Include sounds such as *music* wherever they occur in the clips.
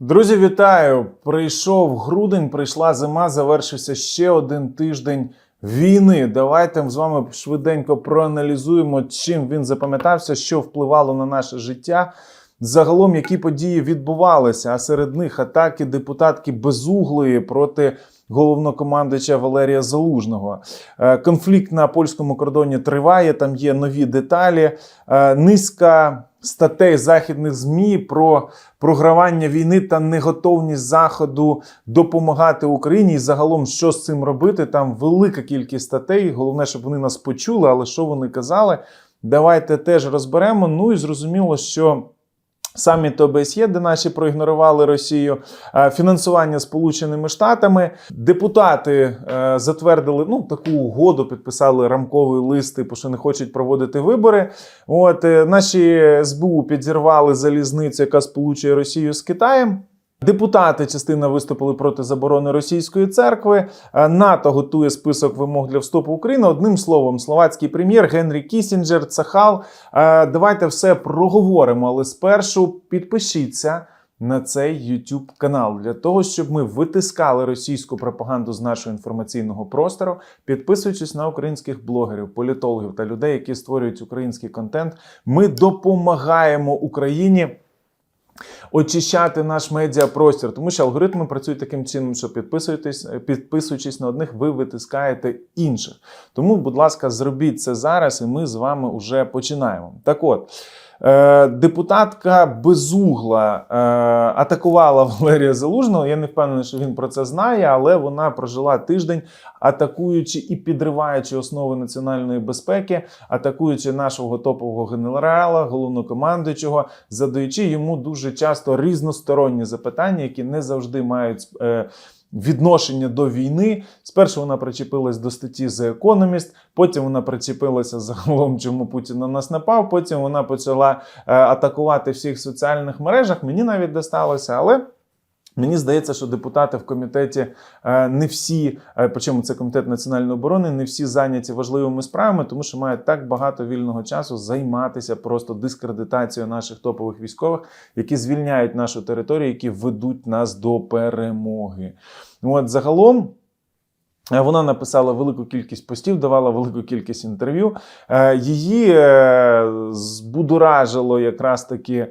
Друзі, вітаю! Прийшов грудень, прийшла зима, завершився ще один тиждень війни. Давайте з вами швиденько проаналізуємо, чим він запам'ятався, що впливало на наше життя. Загалом, які події відбувалися, а серед них атаки депутатки Безуглої проти головнокомандуюча Валерія Залужного. Е, Конфлікт на польському кордоні триває. Там є нові деталі. Е, Низка статей західних змі про програвання війни та неготовність заходу допомагати Україні. І загалом, що з цим робити? Там велика кількість статей. Головне, щоб вони нас почули. Але що вони казали? Давайте теж розберемо. Ну і зрозуміло, що. Саміт ОБСЄ, де наші проігнорували Росію, е, фінансування Сполученими Штатами. Депутати е, затвердили ну таку угоду, підписали рамковий лист, типу, що не хочуть проводити вибори. От е, наші СБУ підірвали залізницю, яка сполучує Росію з Китаєм. Депутати частина виступили проти заборони російської церкви. Е, НАТО готує список вимог для вступу України. Одним словом, словацький прем'єр Генрі Кісінджер, Цахал. Е, Давайте все проговоримо, але спершу підпишіться. На цей YouTube канал для того, щоб ми витискали російську пропаганду з нашого інформаційного простору, підписуючись на українських блогерів, політологів та людей, які створюють український контент, ми допомагаємо Україні очищати наш медіапростір, тому що алгоритми працюють таким чином, що підписуєтесь, підписуючись на одних, ви витискаєте інших. Тому, будь ласка, зробіть це зараз, і ми з вами вже починаємо. Так от. Е, Депутатка Безугла е, атакувала *laughs* Валерія Залужного. Я не впевнений, що він про це знає, але вона прожила тиждень, атакуючи і підриваючи основи національної безпеки, атакуючи нашого топового генерала, головнокомандуючого, задаючи йому дуже часто різносторонні запитання, які не завжди мають. Відношення до війни. Спершу вона причепилась до статті The Economist, потім вона причепилася загалом, чому Путін на нас напав. Потім вона почала е, атакувати всіх соціальних мережах. Мені навіть досталося, але. Мені здається, що депутати в комітеті е, не всі, е, причому це комітет національної оборони, не всі зайняті важливими справами, тому що мають так багато вільного часу займатися просто дискредитацією наших топових військових, які звільняють нашу територію, які ведуть нас до перемоги. От загалом. Е, Вона написала велику кількість постів, давала велику кількість інтерв'ю. Е, Її е, збудоражило якраз таки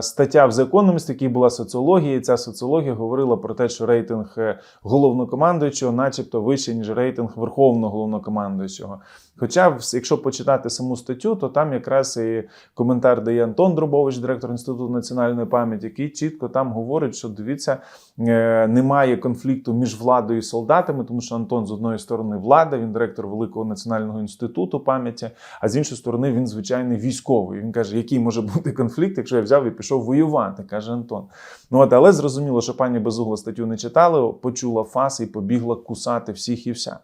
стаття в The Economist, якій була соціологія. Ця соціологія говорила про те, що рейтинг головнокомандуючого, начебто, вищий, ніж рейтинг верховного головнокомандуючого. Хоча, якщо почитати саму статтю, то там якраз і коментар дає Антон Дробович, директор Інституту національної пам'яті, який чітко там говорить, що дивіться, е, немає конфлікту між владою і солдатами, тому що Антон з одної сторони влада, він директор Великого національного інституту пам'яті, а з іншої сторони він звичайний військовий. Він каже, який може бути конфлікт, якщо я взяв і пішов воювати, каже Антон. Ну от, але зрозуміло, що пані Безугла статтю не читала, почула фас і побігла кусати всіх і вся.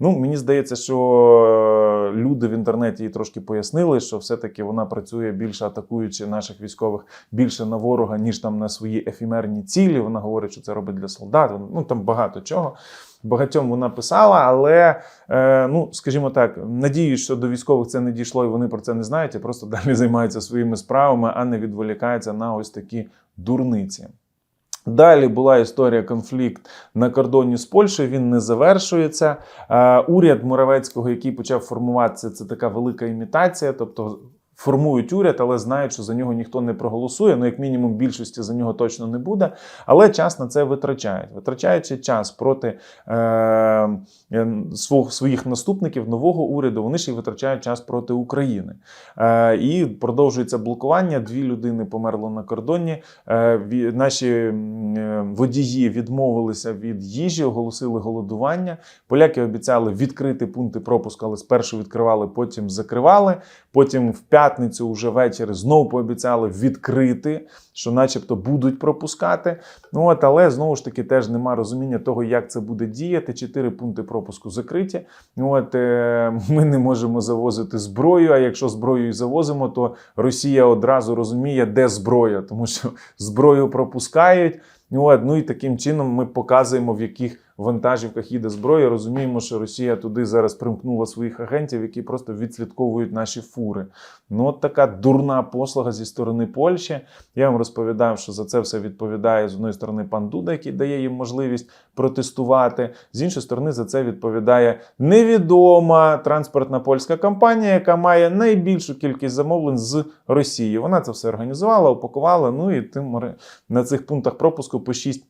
Ну, мені здається, що люди в інтернеті їй трошки пояснили, що все-таки вона працює більше атакуючи наших військових більше на ворога, ніж там на свої ефемерні цілі. Вона говорить, що це робить для солдат. Ну там багато чого. Багатьом вона писала, але е, ну скажімо так, надіюсь, що до військових це не дійшло, і вони про це не знають, і просто *laughs* далі займаються своїми справами, а не відволікаються на ось такі дурниці. Далі була історія конфлікт на кордоні з Польщею. Він не завершується. Е, уряд Муравецького, який почав формуватися, це така велика імітація. Тобто формують уряд, але знають, що за нього ніхто не проголосує. Ну, як мінімум, більшості за нього точно не буде. Але час на це витрачають. Витрачаючи час проти е, е, своїх наступників нового уряду, вони ще й витрачають час проти України. Е, і продовжується блокування. Дві людини померло на кордоні. Е, наші е, водії відмовилися від їжі, оголосили голодування. Поляки обіцяли відкрити пункти пропуску, але спершу відкривали, потім закривали. Потім в п'ятницю, вже ввечері, знову пообіцяли відкрити, що, начебто, будуть пропускати. Ну от, але знову ж таки теж нема розуміння того, як це буде діяти. Чотири пункти пропуску закриті. Ну, От е, ми не можемо завозити зброю. А якщо зброю і завозимо, то Росія одразу розуміє, де зброя, тому що зброю пропускають. Ну, от, ну і таким чином ми показуємо, в яких вантажівках їде зброя. Розуміємо, що Росія туди зараз примкнула своїх агентів, які просто відслідковують наші фури. Ну, от така дурна послуга зі сторони Польщі. Я вам розповідав, що за це все відповідає з одної сторони пан Дуда, який дає їм можливість протестувати. З іншої сторони, за це відповідає невідома транспортна польська компанія, яка має найбільшу кількість замовлень з Росії. Вона це все організувала, упакувала. Ну і тим на цих пунктах пропуску по 6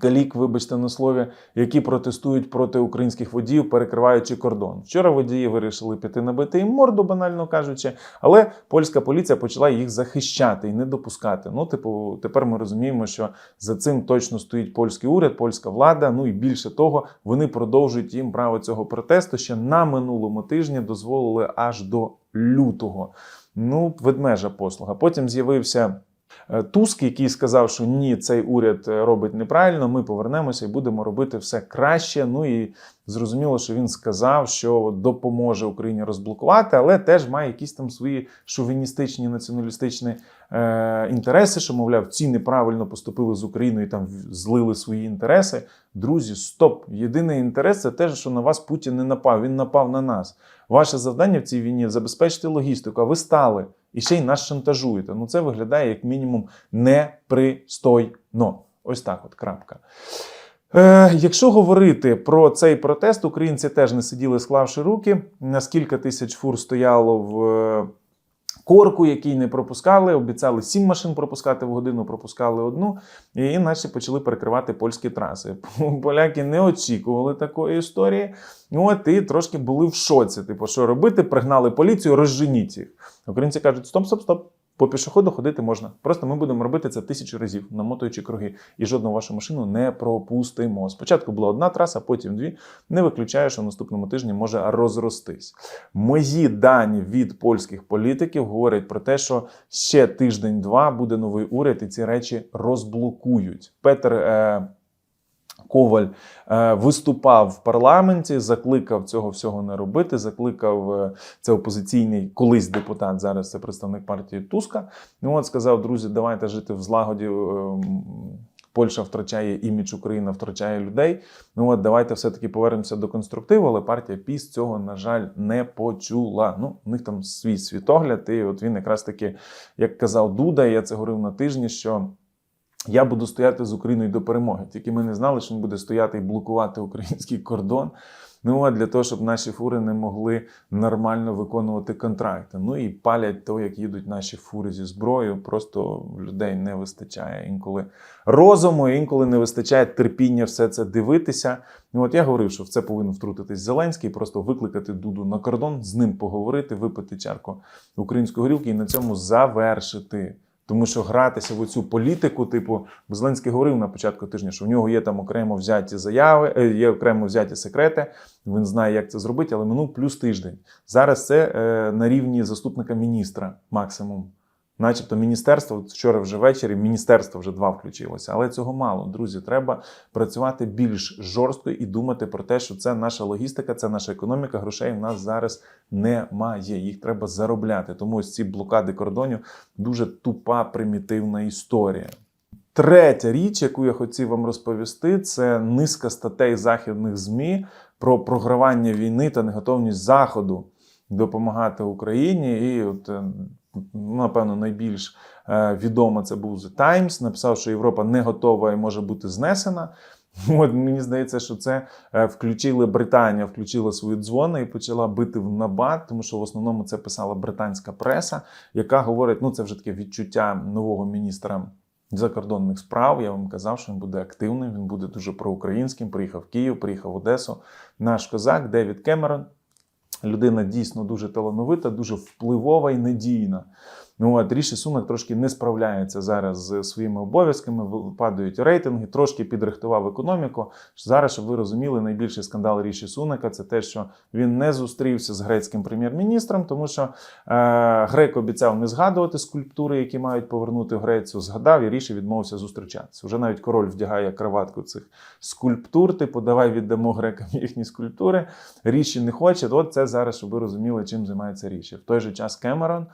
калік, вибачте на слові, які протестують проти українських водіїв, перекриваючи кордон. Вчора водії вирішили піти набити їм морду, банально кажучи, але польська поліція почала їх захищати і не допускати. Ну, типу, тепер ми розуміємо, що за цим точно стоїть польський уряд, польська влада. Ну і більше того, вони продовжують їм право цього протесту. Ще на минулому тижні дозволили аж до лютого. Ну, ведмежа послуга. Потім з'явився. Е, Туск, який сказав, що ні, цей уряд е, робить неправильно, ми повернемося і будемо робити все краще. Ну і зрозуміло, що він сказав, що допоможе Україні розблокувати, але теж має якісь там свої шовіністичні націоналістичні е, інтереси, що, мовляв, ці неправильно поступили з Україною і там злили свої інтереси. Друзі, стоп! Єдиний інтерес це те, що на вас Путін не напав. Він напав на нас. Ваше завдання в цій війні забезпечити логістику. А ви стали і ще й нас шантажуєте. Ну це виглядає як мінімум непристойно. Ось так, от крапка. Е, якщо говорити про цей протест, українці теж не сиділи, склавши руки. На скільки тисяч фур стояло в е, корку, який не пропускали. Обіцяли сім машин пропускати в годину, пропускали одну, і іначе почали перекривати польські траси. Поляки не очікували такої історії. Ну, От і трошки були в шоці. Типу, що робити? Пригнали поліцію, розженіть їх. Українці кажуть: стоп, стоп, стоп. По пішоходу ходити можна. Просто ми будемо робити це тисячу разів, намотуючи круги, і жодну вашу машину не пропустимо. Спочатку була одна траса, потім дві. Не виключаю, що в наступному тижні може розростись. Мої дані від польських політиків говорять про те, що ще тиждень-два буде новий уряд, і ці речі розблокують. Петр. Е- Коваль е, виступав в парламенті, закликав цього всього не робити. Закликав е, це опозиційний колись депутат. Зараз це представник партії Туска. Ну от сказав: друзі, давайте жити в злагоді. е, Польща втрачає імідж, Україна втрачає людей. Ну от давайте все-таки повернемося до конструктиву, але партія ПІС цього, на жаль, не почула. Ну, у них там свій світогляд, і от він якраз таки, як казав Дуда, я це говорив на тижні, що я буду стояти з Україною до перемоги. Тільки ми не знали, що він буде стояти і блокувати український кордон. Ну а для того, щоб наші фури не могли нормально виконувати контракти. Ну і палять то, як їдуть наші фури зі зброєю. Просто людей не вистачає інколи розуму, інколи не вистачає терпіння все це дивитися. Ну от я говорив, що в це повинен втрутитись Зеленський, просто викликати Дуду на кордон, з ним поговорити, випити чарку української горілки і на цьому завершити. Тому що гратися в цю політику, типу, Зеленський говорив на початку тижня, що в нього є там окремо взяті заяви, е, є окремо взяті секрети. Він знає, як це зробити, але минув плюс тиждень. Зараз це е, на рівні заступника міністра максимум. Начебто міністерство вчора вже ввечері, міністерство вже два включилося, але цього мало. Друзі, треба працювати більш жорстко і думати про те, що це наша логістика, це наша економіка. Грошей в нас зараз немає. Їх треба заробляти. Тому ось ці блокади кордонів дуже тупа, примітивна історія. Третя річ, яку я хотів вам розповісти, це низка статей західних ЗМІ про програвання війни та неготовність Заходу допомагати Україні. І от е, напевно найбільш е, відомо це був The Times. Написав, що Європа не готова і може бути знесена. *laughs* От мені здається, що це е, включили Британія, включила свої дзвони і почала бити в набат, тому що в основному це писала британська преса, яка говорить: ну це вже таке відчуття нового міністра закордонних справ. Я вам казав, що він буде активним, він буде дуже проукраїнським. Приїхав в Київ, приїхав в Одесу. Наш козак Девід Кемерон. Людина дійсно дуже талановита, дуже впливова і надійна. Ну от Ріші Сунак трошки не справляється зараз з своїми обов'язками, падають рейтинги, трошки підрихтував економіку. Зараз, щоб ви розуміли, найбільший скандал Ріші Сунака це те, що він не зустрівся з грецьким прем'єр-міністром, тому що е, грек обіцяв не згадувати скульптури, які мають повернути Грецію. Згадав і Ріші відмовився зустрічатися. Вже навіть король вдягає краватку цих скульптур. Типу, давай віддамо грекам їхні скульптури. Ріші не хоче. От це зараз, щоб ви розуміли, чим займається Ріші. В той же час Кемерон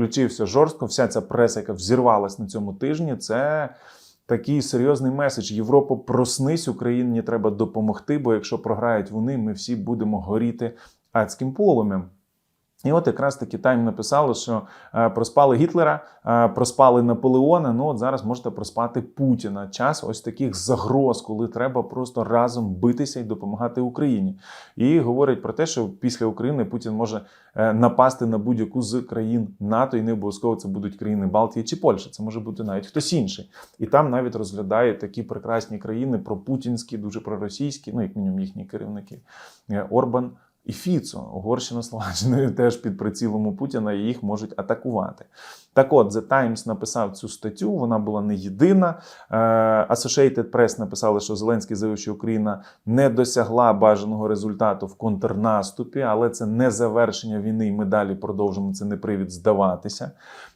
включився жорстко. Вся ця преса, яка взірвалась на цьому тижні, це такий серйозний меседж. Європа, проснись, Україні треба допомогти, бо якщо програють вони, ми всі будемо горіти адським полум'ям. І от якраз таки Тайм написало, що е, проспали Гітлера, е, проспали Наполеона. Ну от зараз можете проспати Путіна. Час ось таких загроз, коли треба просто разом битися і допомагати Україні. І говорять про те, що після України Путін може е, напасти на будь-яку з країн НАТО, і не обов'язково це будуть країни Балтії чи Польща. Це може бути навіть хтось інший. І там навіть розглядають такі прекрасні країни пропутінські, дуже проросійські, ну як мінімум їхні керівники Орбан. І Фіцо, Угорщина Словаччина *laughs* теж під прицілом Путіна і їх можуть атакувати. Так от, The Times написав цю статтю, вона була не єдина. Е, Associated Press написали, що Зеленський заявив, що Україна не досягла бажаного результату в контрнаступі, але це не завершення війни, і ми далі продовжимо. Це не привід здаватися.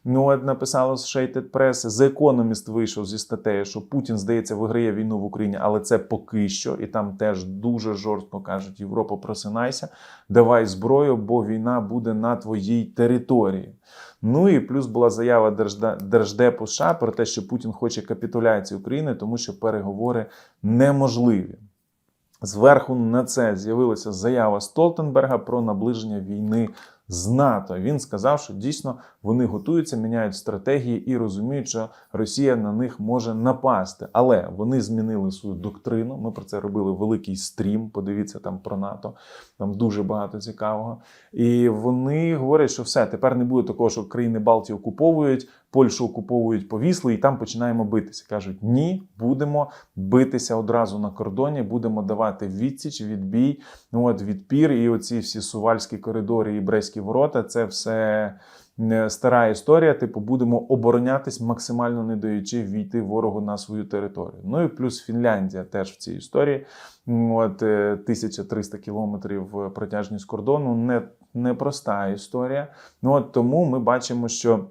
Ну, от написала Associated Press. The Economist вийшов зі статтею, що Путін, здається, виграє війну в Україні, але це поки що. І там теж дуже жорстко кажуть: Європа, просинайся, давай зброю, бо війна буде на твоїй території. Ну і плюс була заява Держдепу США про те, що Путін хоче капітуляції України, тому що переговори неможливі. Зверху на це з'явилася заява Столтенберга про наближення війни з НАТО. Він сказав, що дійсно вони готуються, міняють стратегії і розуміють, що Росія на них може напасти. Але вони змінили свою доктрину. Ми про це робили великий стрім. Подивіться там про НАТО. Там дуже багато цікавого. І вони говорять, що все тепер не буде такого, що країни Балтії окуповують, Польщу окуповують повісли, і там починаємо битися. кажуть, ні, будемо битися одразу на кордоні, будемо давати відсіч, відбій, ну от відпір. І оці всі сувальські коридори і Брестські ворота це все. е, Стара історія, типу, будемо оборонятись, максимально не даючи війти ворогу на свою територію. Ну і плюс Фінляндія теж в цій історії. От е, 1300 кілометрів е, протяжність кордону не, непроста історія. Ну от тому ми бачимо, що.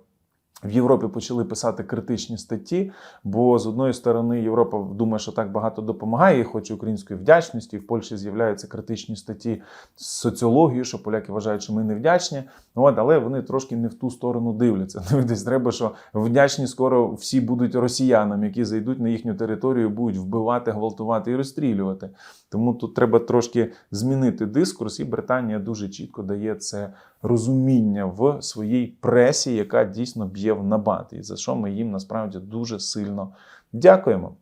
В Європі почали писати критичні статті, бо з одної сторони Європа думає, що так багато допомагає, і хоче української вдячності. В Польщі з'являються критичні статті з соціологією, що поляки вважають, що ми не вдячні. От, але вони трошки не в ту сторону дивляться. *laughs* Десь треба, що вдячні скоро всі будуть росіянам, які зайдуть на їхню територію, будуть вбивати, гвалтувати і розстрілювати. Тому тут треба трошки змінити дискурс, і Британія дуже чітко дає це розуміння в своїй пресі, яка дійсно б'є в набат, і за що ми їм насправді дуже сильно дякуємо.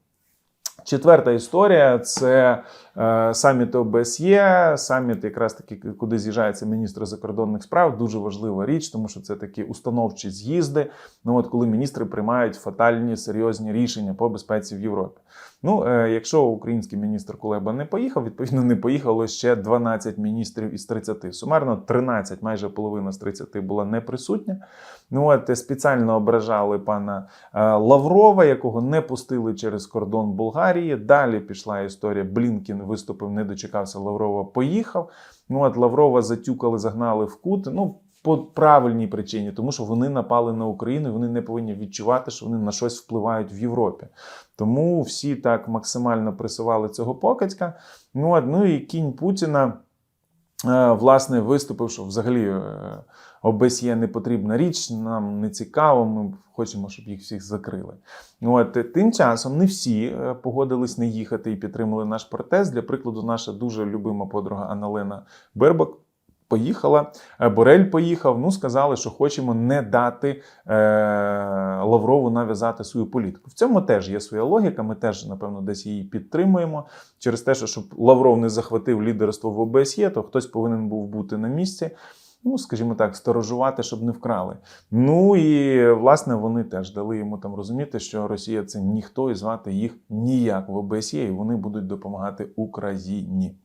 Четверта історія це е, саміт ОБСЄ, саміт, якраз таки, куди з'їжджаються міністри закордонних справ. Дуже важлива річ, тому що це такі установчі з'їзди. Ну от коли міністри приймають фатальні серйозні рішення по безпеці в Європі. Ну, е, якщо український міністр Кулеба не поїхав, відповідно не поїхало ще 12 міністрів із 30. Сумарно 13, майже половина з 30 була не присутня. Ну от спеціально ображали пана е, Лаврова, якого не пустили через кордон Болгарії. Далі пішла історія. Блінкін виступив, не дочекався Лаврова, поїхав. Ну от Лаврова затюкали, загнали в кут. Ну по правильній причині, тому що вони напали на Україну, і вони не повинні відчувати, що вони на щось впливають в Європі. Тому всі так максимально присували цього покидька. Ну, ну і кінь Путіна. е, Власне, виступив, що взагалі е, ОБСЄ не потрібна річ, нам не цікаво, ми хочемо, щоб їх всіх закрили. От тим часом не всі е, погодились не їхати і підтримали наш протест. Для прикладу, наша дуже любима подруга Аналена Бербак. Поїхала, Е, Борель поїхав. Ну, сказали, що хочемо не дати е, Лаврову нав'язати свою політику. В цьому теж є своя логіка. Ми теж, напевно, десь її підтримуємо. Через те, що щоб Лавров не захватив лідерство в ОБСЄ, то хтось повинен був бути на місці. Ну, скажімо так, сторожувати, щоб не вкрали. Ну і власне вони теж дали йому там розуміти, що Росія це ніхто і звати їх ніяк в ОБСЄ, і вони будуть допомагати Україні.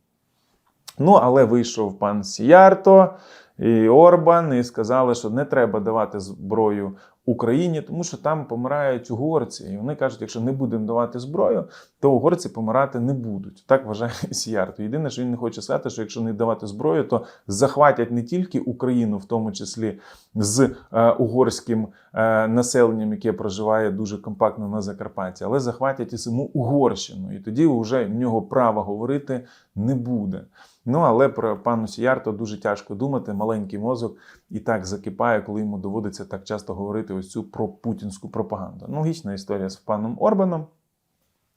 Ну, але вийшов пан Сіярто і Орбан, і сказали, що не треба давати зброю Україні, тому що там помирають угорці. І вони кажуть, якщо не будемо давати зброю, то угорці помирати не будуть. Так вважає *laughs* Сіярто. Єдине, що він не хоче сказати, що якщо не давати зброю, то захватять не тільки Україну, в тому числі з е, угорським е, населенням, яке проживає дуже компактно на Закарпатті, але захватять і саму Угорщину. І тоді вже в нього права говорити не буде. Ну, але про пану Сіярто дуже тяжко думати. Маленький мозок і так закипає, коли йому доводиться так часто говорити ось цю пропутінську пропаганду. Ну, Логічна історія з паном Орбаном.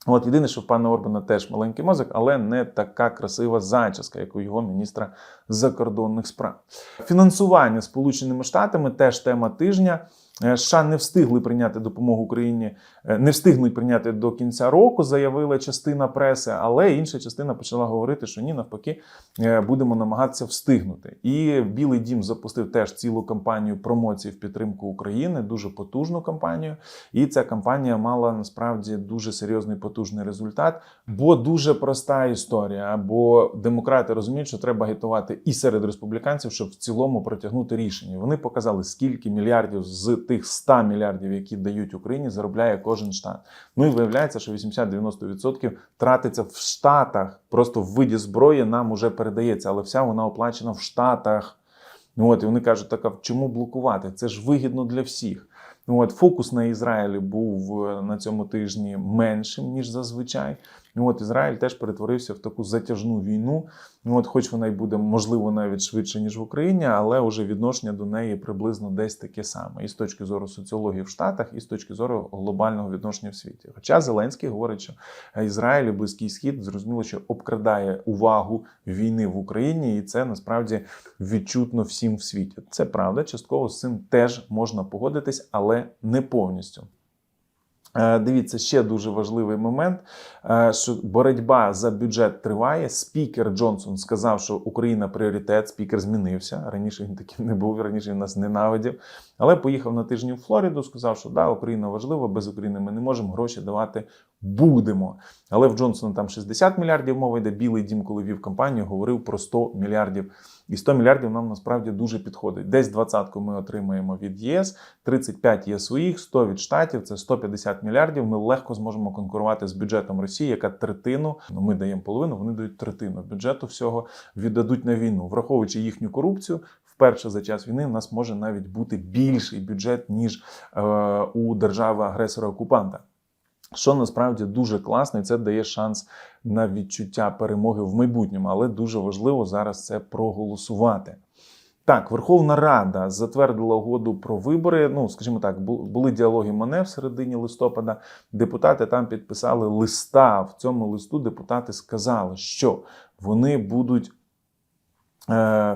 От єдине, що в пана Орбана теж маленький мозок, але не така красива зачіска, як у його міністра закордонних справ. Фінансування Сполученими Штатами теж тема тижня. Е, США не встигли прийняти допомогу Україні, е, не встигнуть прийняти до кінця року, заявила частина преси, але інша частина почала говорити, що ні, навпаки, е, будемо намагатися встигнути. І Білий Дім запустив теж цілу кампанію промоції в підтримку України, дуже потужну кампанію. І ця кампанія мала насправді дуже серйозний потужний результат, бо дуже проста історія. Бо демократи розуміють, що треба агітувати і серед республіканців, щоб в цілому протягнути рішення. Вони показали, скільки мільярдів з тих 100 мільярдів, які дають Україні, заробляє кожен штат. Ну і виявляється, що 80-90% тратиться в штатах. Просто в виді зброї нам уже передається, але вся вона оплачена в штатах. От, і вони кажуть, так а чому блокувати? Це ж вигідно для всіх. От, фокус на Ізраїлі був е, на цьому тижні меншим, ніж зазвичай. Ну, От Ізраїль теж перетворився в таку затяжну війну. Ну, от, хоч вона й буде, можливо, навіть швидше, ніж в Україні, але вже відношення до неї приблизно десь таке саме. І з точки зору соціології в Штатах, і з точки зору глобального відношення в світі. Хоча Зеленський говорить, що Ізраїль і Близький Схід зрозуміло, що обкрадає увагу війни в Україні, і це насправді відчутно всім в світі. Це правда, частково з цим теж можна погодитись, але не повністю. Е, Дивіться, ще дуже важливий момент, е, що боротьба за бюджет триває. Спікер Джонсон сказав, що Україна пріоритет. Спікер змінився. Раніше він таким не був, раніше він нас ненавидів. Але поїхав на тижні в Флориду, сказав, що да, Україна важлива, без України ми не можемо гроші давати. Будемо. Але в Джонсона там 60 мільярдів мова йде. Білий дім, коли вів кампанію, говорив про 100 мільярдів. І 100 мільярдів нам насправді дуже підходить. Десь двадцятку ми отримаємо від ЄС, 35 є своїх, 100 від штатів. Це 150 мільярдів. Ми легко зможемо конкурувати з бюджетом Росії, яка третину. Ну ми даємо половину, вони дають третину бюджету всього віддадуть на війну, враховуючи їхню корупцію. Вперше за час війни в нас може навіть бути більший бюджет ніж е, у держави агресора окупанта. Що насправді дуже класно, і це дає шанс на відчуття перемоги в майбутньому, але дуже важливо зараз це проголосувати. Так, Верховна Рада затвердила угоду про вибори. Ну, скажімо так, були діалоги МОНЕ в середині листопада. Депутати там підписали листа. В цьому листу депутати сказали, що вони будуть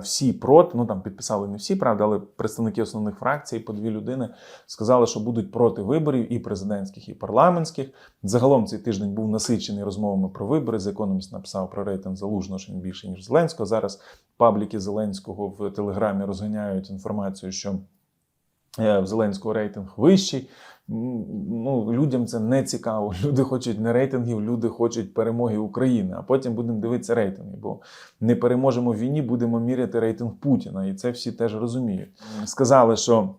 всі проти, ну там підписали не всі, правда, але представники основних фракцій по дві людини сказали, що будуть проти виборів і президентських, і парламентських. Загалом цей тиждень був насичений розмовами про вибори. З економіст написав про рейтинг залужно, що він більше ніж Зеленського. Зараз пабліки Зеленського в Телеграмі розганяють інформацію, що е, в Зеленського рейтинг вищий ну, людям це не цікаво. *laughs* Люди хочуть не рейтингів, люди хочуть перемоги України. А потім будемо дивитися рейтинги. Бо не переможемо в війні, будемо міряти рейтинг Путіна. І це всі теж розуміють. Сказали, що.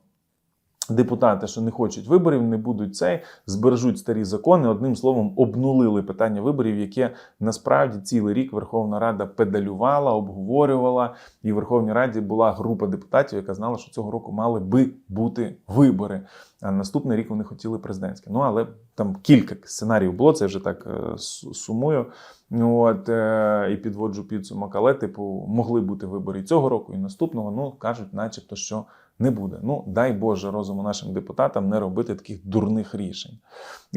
Депутати, що не хочуть виборів, не будуть цей, збережуть старі закони. Одним словом, обнулили питання виборів, яке насправді цілий рік Верховна Рада педалювала, обговорювала. І в Верховній Раді була група депутатів, яка знала, що цього року мали би бути вибори. А наступний рік вони хотіли президентські. Ну але там кілька сценаріїв було. Це вже так е, сумую. От е, і підводжу підсумок. Але, типу, могли бути вибори цього року і наступного. Ну кажуть, начебто, що не буде. Ну, дай Боже розуму нашим депутатам не робити таких дурних рішень.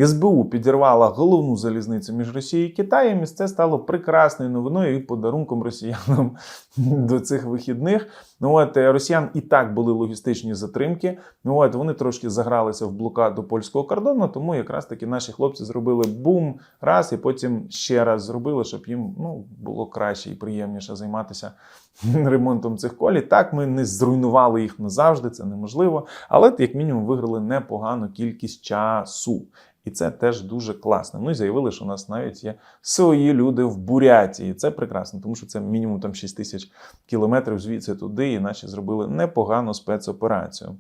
СБУ підірвала головну залізницю між Росією і Китаєм. і це стало прекрасною новиною і подарунком росіянам *laughs* до цих вихідних. Ну от е, росіян і так були логістичні затримки. Ну от вони трошки загралися в блокаду польського кордону, тому якраз таки наші хлопці зробили бум раз і потім ще раз зробили, щоб їм ну, було краще і приємніше займатися *laughs* ремонтом цих колій. Так, ми не зруйнували їх назавжди, це неможливо, але як мінімум виграли непогану кількість часу. І це теж дуже класно. Ну і заявили, що у нас навіть є свої люди в Буряті. І це прекрасно, тому що це мінімум там 6 тисяч кілометрів звідси туди, і наші зробили непогану спецоперацію.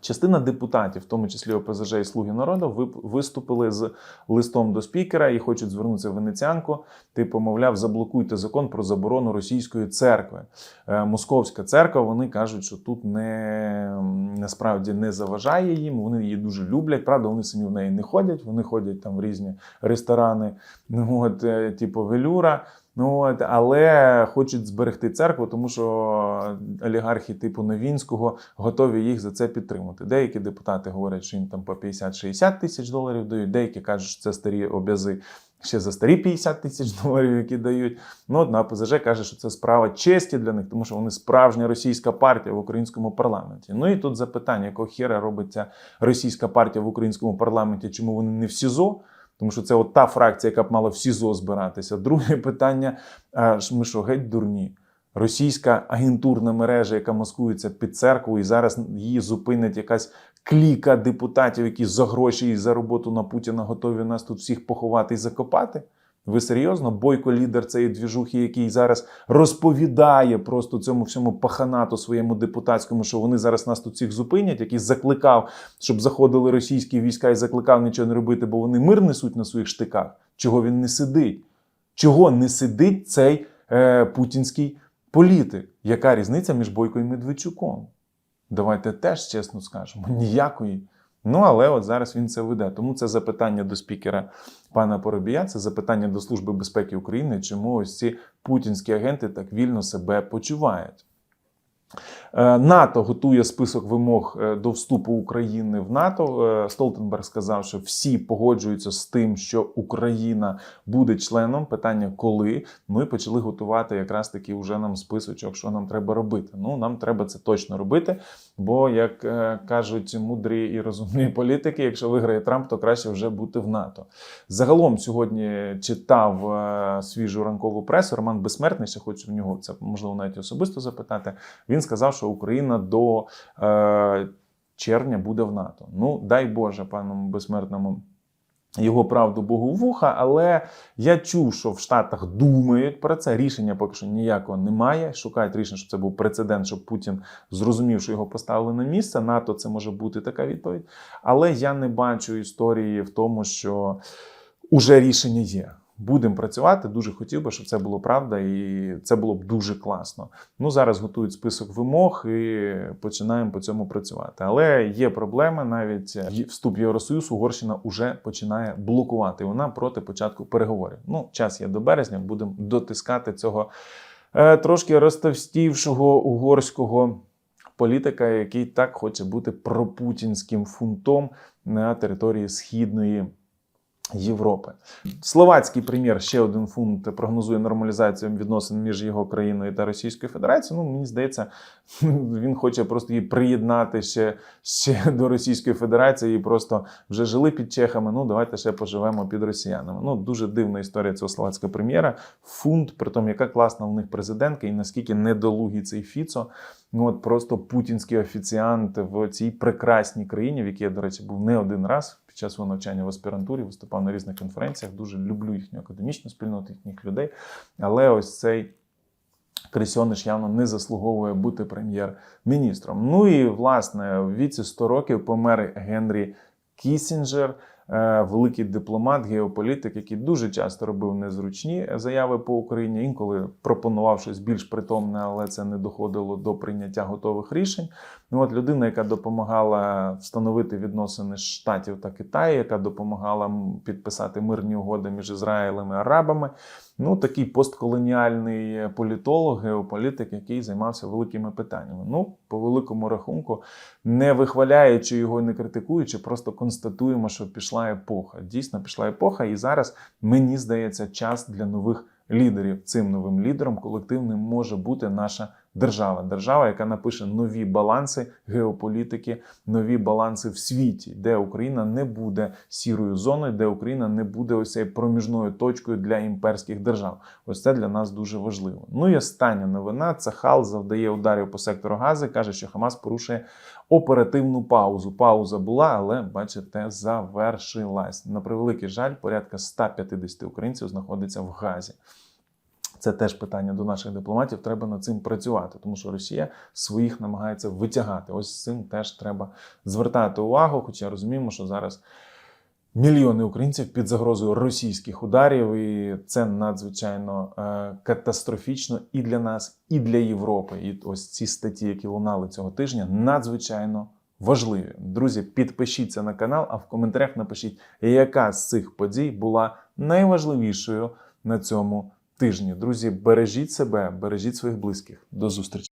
Частина депутатів, в тому числі ОПЗЖ і Слуги народу, виступили з листом до спікера і хочуть звернутися в Венеціанку. Типу, мовляв, заблокуйте закон про заборону російської церкви. Е, Московська церква. Вони кажуть, що тут не насправді не заважає їм. Вони її дуже люблять. Правда, вони самі в неї не ходять. Вони ходять там в різні ресторани, от, е, типу велюра. Ну от, але хочуть зберегти церкву, тому що олігархи типу Новінського готові їх за це підтримати. Деякі депутати говорять, що їм там по 50-60 тисяч доларів дають, деякі кажуть, що це старі обязи. Ще за старі 50 тисяч *laughs* доларів, які дають. Ну, от на ОПЗЖ каже, що це справа честі для них, тому що вони справжня російська партія в українському парламенті. Ну і тут запитання, якого хера робиться російська партія в українському парламенті, чому вони не в СІЗО? Тому що це от та фракція, яка б мала в СІЗО збиратися. Друге питання: ми що, геть дурні? Російська агентурна мережа, яка маскується під церкву, і зараз її зупинить якась кліка депутатів, які за гроші і за роботу на Путіна готові нас тут всіх поховати і закопати. Ви серйозно? Бойко лідер цієї двіжухи, який зараз розповідає просто цьому всьому паханату своєму депутатському, що вони зараз нас тут всіх зупинять, який закликав, щоб заходили російські війська і закликав нічого не робити, бо вони мир несуть на своїх штиках. Чого він не сидить? Чого не сидить цей е, путінський політик? Яка різниця між Бойко і Медведчуком? Давайте теж чесно скажемо, ніякої. Ну, але от зараз він це веде. Тому це запитання до спікера пана Поробія, це запитання до Служби безпеки України, чому ось ці путінські агенти так вільно себе почувають. Е, НАТО готує список вимог е, до вступу України в НАТО. Е, Столтенберг сказав, що всі погоджуються з тим, що Україна буде членом. Питання коли. І почали готувати якраз таки вже нам списочок, що нам треба робити. Ну нам треба це точно робити. Бо, як кажуть мудрі і розумні *laughs* політики, якщо виграє Трамп, то краще вже бути в НАТО. Загалом сьогодні читав свіжу ранкову пресу. Роман Безсмертний, ще хочу в нього це можливо навіть особисто запитати. Він сказав, що Україна до е, червня буде в НАТО. Ну, дай Боже, пану безсмертному. Його правду Богу вуха, але я чув, що в Штатах думають про це. Рішення поки що ніякого немає. Шукають рішення, щоб це був прецедент, щоб Путін зрозумів, що його поставили на місце. НАТО це може бути така відповідь. Але я не бачу історії в тому, що уже рішення є. Будемо працювати. Дуже хотів би, щоб це було правда, і це було б дуже класно. Ну зараз готують список вимог і починаємо по цьому працювати. Але є проблема. Навіть вступ в Євросоюз Угорщина вже починає блокувати. Вона проти початку переговорів. Ну, час є до березня. Будемо дотискати цього е, трошки розтовстівшого угорського. Політика, який так хоче бути пропутінським фунтом на території східної Європи. Словацький прем'єр ще один фунт прогнозує нормалізацію відносин між його країною та Російською Федерацією. Ну, мені здається, *laughs* він хоче просто її приєднати ще, ще до Російської Федерації і просто вже жили під чехами. Ну, давайте ще поживемо під росіянами. Ну, дуже дивна історія цього словацького прем'єра. Фунт, при тому, яка класна в них президентка, і наскільки недолугий цей Фіцо. Ну от просто путінський офіціант в цій прекрасній країні, в якій я, до речі, був не один раз час свого навчання в аспірантурі, виступав на різних конференціях. Дуже люблю їхню академічну спільноту, їхніх людей. Але ось цей Крисьониш явно не заслуговує бути прем'єр-міністром. Ну і власне в віці 100 років помер Генрі Кісінджер. Е, великий дипломат, геополітик, який дуже часто робив незручні заяви по Україні, інколи пропонував щось більш притомне, але це не доходило до прийняття готових рішень. Ну от людина, яка допомагала встановити відносини штатів та Китаю, яка допомагала підписати мирні угоди між Ізраїлем і Арабами. Ну, такий постколоніальний політолог, геополітик, який займався великими питаннями. Ну, по великому рахунку, не вихваляючи його, не критикуючи, просто констатуємо, що пішла епоха. Дійсно, пішла епоха, і зараз мені здається час для нових лідерів. Цим новим лідером колективним може бути наша держава. Держава, яка напише нові баланси геополітики, нові баланси в світі, де Україна не буде сірою зоною, де Україна не буде ось цією проміжною точкою для імперських держав. Ось це для нас дуже важливо. Ну і остання новина: Цахал завдає ударів по сектору Гази. каже, що Хамас порушує оперативну паузу. Пауза була, але бачите, завершилась. На превеликий жаль, порядка 150 українців знаходиться в Газі. Це теж питання до наших дипломатів. Треба над цим працювати, тому що Росія своїх намагається витягати. Ось з цим теж треба звертати увагу. Хоча розуміємо, що зараз мільйони українців під загрозою російських ударів, і це надзвичайно е, катастрофічно і для нас, і для Європи. І ось ці статті, які лунали цього тижня, надзвичайно. Важливі друзі, підпишіться на канал, а в коментарях напишіть, яка з цих подій була найважливішою на цьому тижні. Друзі, бережіть себе, бережіть своїх близьких. До зустрічі.